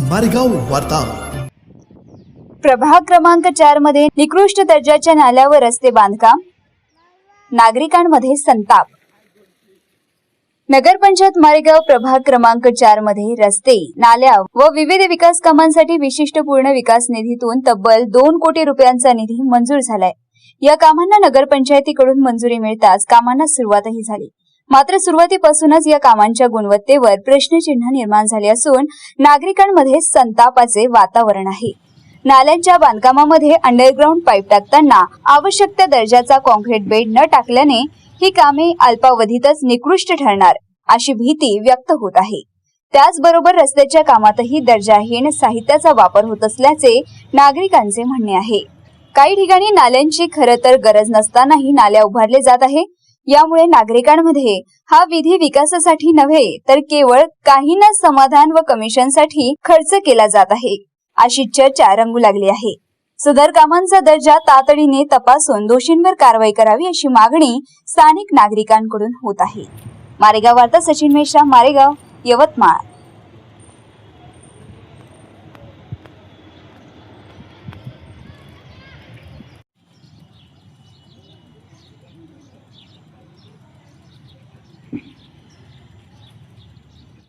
मारेगाव वार्ता. प्रभाग क्रमांक चारमध्ये निकृष्ट दर्जाच्या नाल्यावर रस्ते बांधकाम. नागरिकांमध्ये संताप. नगरपंचायत मारेगाव प्रभाग क्रमांक चारमध्ये रस्ते नाल्या व विविध विकास कामांसाठी विशिष्ट पूर्ण विकास निधीतून तब्बल दोन कोटी रुपयांचा निधी मंजूर झालाय. या कामांना नगरपंचायतीकडून मंजुरी मिळताच कामांना सुरुवातही झाली. मात्र सुरुवातीपासूनच या कामांच्या गुणवत्तेवर प्रश्नचिन्ह निर्माण झाले असून नागरिकांमध्ये संतापाचे वातावरण आहे. नाल्यांच्या बांधकामामध्ये अंडरग्राऊंड पाईप टाकताना आवश्यक त्या दर्जाचा कॉन्क्रीट बेड न टाकल्याने ही कामे अल्पावधीतच निकृष्ट ठरणार अशी भीती व्यक्त होत आहे. त्याचबरोबर रस्त्याच्या कामातही दर्जाहीन साहित्याचा वापर होत असल्याचे नागरिकांचे म्हणणे आहे. काही ठिकाणी नाल्यांची खरं तर गरज नसतानाही नाल्या उभारले जात आहे. यामुळे नागरिकांमध्ये हा विधी विकासासाठी नव्हे तर केवळ काहींना समाधान व कमिशनसाठी खर्च केला जात आहे. अशी चर्चा रंगू लागली आहे. सदर कामांचा दर्जा तातडीने तपासून दोषींवर कारवाई करावी अशी मागणी स्थानिक नागरिकांकडून होत आहे. मारेगाव वार्ता सचिन मेश्राम मारेगाव यवतमाळ.